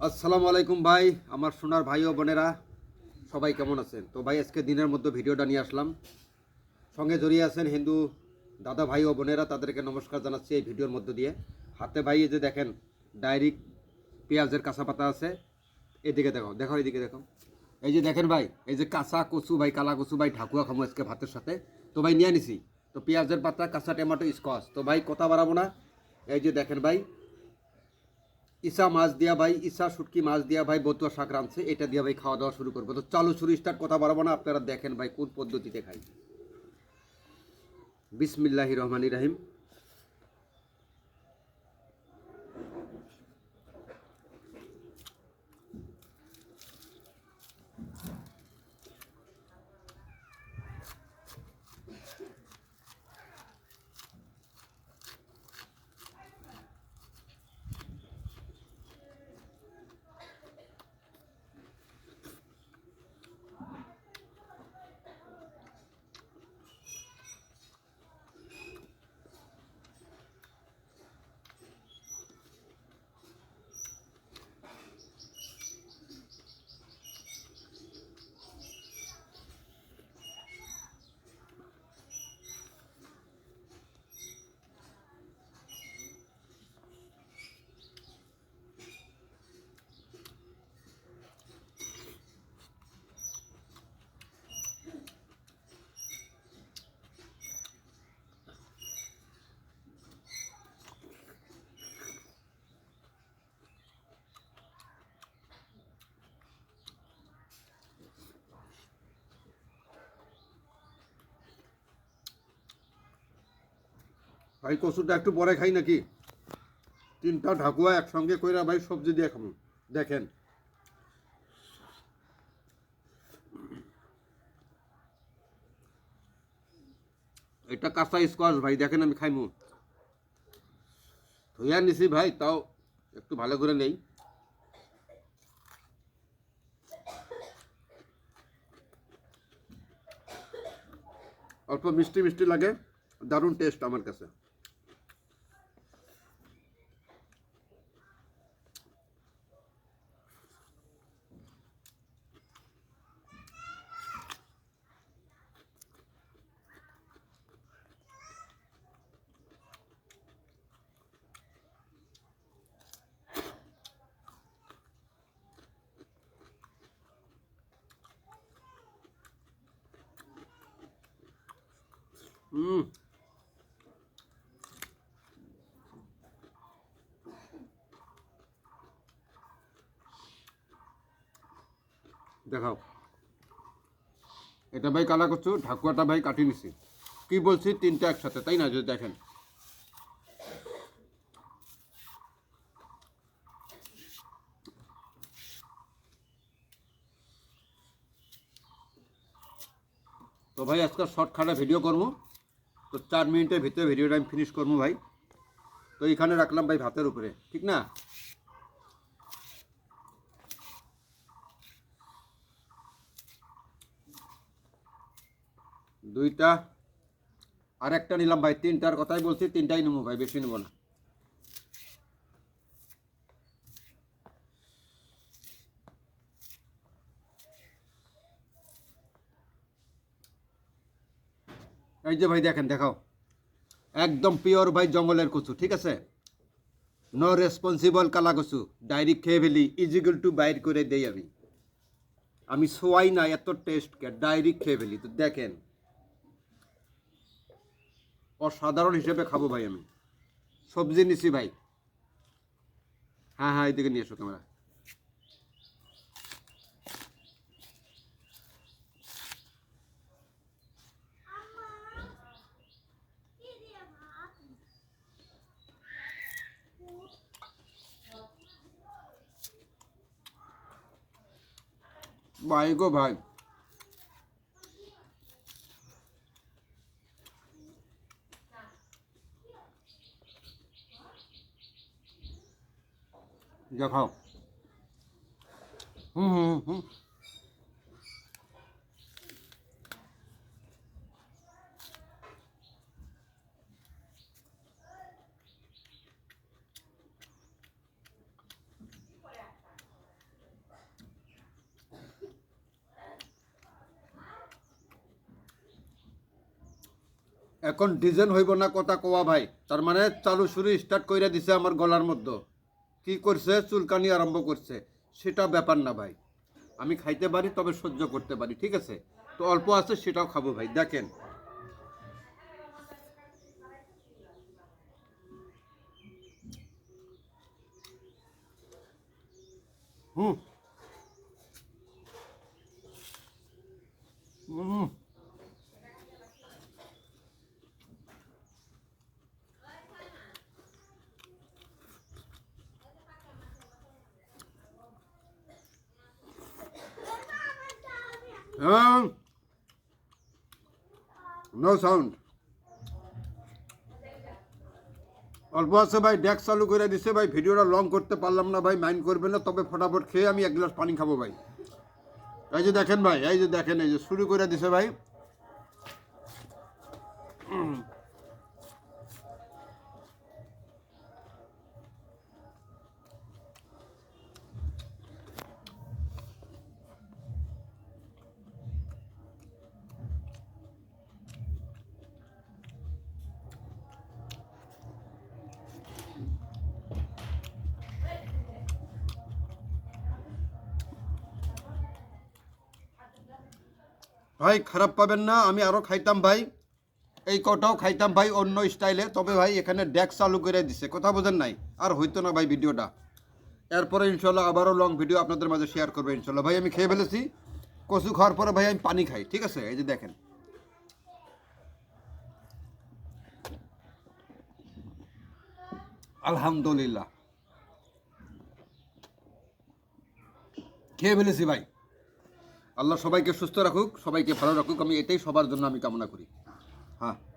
আসসালামু আলাইকুম ভাই, আমার সোনার ভাই ও বোনেরা, সবাই কেমন আছেন? তো ভাই, আজকে দিনের মধ্যে ভিডিওটা নিয়ে আসলাম। সঙ্গে জড়িয়ে আছেন হিন্দু দাদা ভাই ও বোনেরা, তাদেরকে নমস্কার জানাচ্ছি এই ভিডিওর মধ্য দিয়ে। হাতে ভাই যে দেখেন ডাইরেক্ট পেঁয়াজের কাঁচা পাতা আছে, এদিকে দেখো দেখো, এদিকে দেখো। এই যে দেখেন ভাই, এই যে কাঁচা কচু ভাই, কালা কচু ভাই ঠাকুয়া খামো আজকে ভাতের সাথে। তো ভাই, নিয়ে নিছি তো পেঁয়াজের পাতা, কাঁচা, টমেটো, স্কচ। তো ভাই, কথা বাড়াবো না। এই যে দেখেন ভাই ইসা মাছ দিয়া ভাই ইসা শুটকি মাছ দিয়া ভাই, বতুয়া শাক রাঁধছে, এটা দিয়া ভাই খাওয়া দাওয়া শুরু করব। তো চালু শুরু স্টার্ট কথা বাড়াবো না, আপনারা দেখেন ভাই কোন পদ্ধতিতে খাই। বিসমিল্লাহ রহমানি রাহিম। ভাই কচুটা একটু পরে খাই নাকি? তিনটা ঢাকুয়া একসঙ্গে কইরা ভাই, সবজি দিয়ে খাব। দেখেন। এটা কাঁচা স্কোয়াশ ভাই, দেখেন আমি খাইমু। ধুইয়া নিছি ভাই, তাও একটু ভালো করে নেই। অল্প মিষ্টি মিষ্টি লাগে, দারুণ টেস্ট আমার কাছে। হুম দেখাও। এটা ভাই কালা করছ, ঢাকুয়াটা ভাই কাটি নিছি। কি বলছি, তিনটা একসাথে, তাই না? যদি দেখেন। তো ভাই, আজকে শর্টখাটে ভিডিও করব। তো চার মিনিটের ভিতরে ভিডিওটা আমি ফিনিশ করব ভাই। তো এখানে রাখলাম ভাই ভাতের উপরে, ঠিক না? দুইটা আর একটা নিলাম ভাই, তিনটার কথাই বলছি, তিনটাই নেব ভাই, বেশি নেব না। এই যে ভাই দেখেন, দেখাও। একদম পিওর ভাই জঙ্গলের কচু, ঠিক আছে? নো রেসপন্সিবল কালা কচু ডাইরেক্ট খেয়ে ফেলি ইজিগুল টু বাইর করে দেই আমি। আমি সোয়াই না, এত টেস্ট কে ডাইরেক্ট খেয়ে ফেলি। তো দেখেন, অসাধারণ হিসেবে খাব ভাই আমি। সবজি নিছি ভাই। হ্যাঁ হ্যাঁ এইদিকে নিয়ে এসো ক্যামেরা। ভাই গো ভাই। দেখাও হুম হুম হুম। এখন ডিজাইন হইব না কথা কোয়া ভাই। তার মানে চালু শুরু স্টার্ট কইরা দিছে আমার গলার মধ্যে। কি করছে? চুলকানি আরম্ভ করছে। সেটা ব্যাপার না ভাই। আমি খাইতে পারি, তবে সহ্য করতে পারি, ঠিক আছে? তো অল্প আছে, সেটাও খাব ভাই। দেখেন। হুম। Um, নো সাউন্ড অল্প আছে ভাই ডেক চালু করে দিছে ভাই ভিডিওটা লং করতে পারলাম না ভাই মাইন্ড করবে না তবে ফটাফট খেয়ে আমি এক গ্লাস পানি খাব ভাই। এই যে দেখেন ভাই এই যে দেখেন এই যে শুরু করে দিছে ভাই। ভাই, খারাপ পাবেন না, আমি আরও খাইতাম ভাই। এই কটাও খাইতাম ভাই, অন্য স্টাইলে তবে ভাই, এখানে ডেক চালু করে দিছে। কথা বোঝেন নাই, আর হইতো না ভাই ভিডিওটা। এরপরে ইনশাল্লাহ আবারও লং ভিডিও আপনাদের মাঝে শেয়ার করব ইনশাল্লাহ ভাই, আমি খেয়ে ফেলেছি। কচু খাওয়ার পরে ভাই, আমি পানি খাই, ঠিক আছে? এই যে দেখেন। আলহামদুলিল্লাহ। খেয়ে ফেলেছি ভাই। আল্লাহ সবাইকে সুস্থ রাখুক, সবাইকে ভালো রাখুক। আমি এটাই সবার জন্য আমি কামনা করি। হ্যাঁ।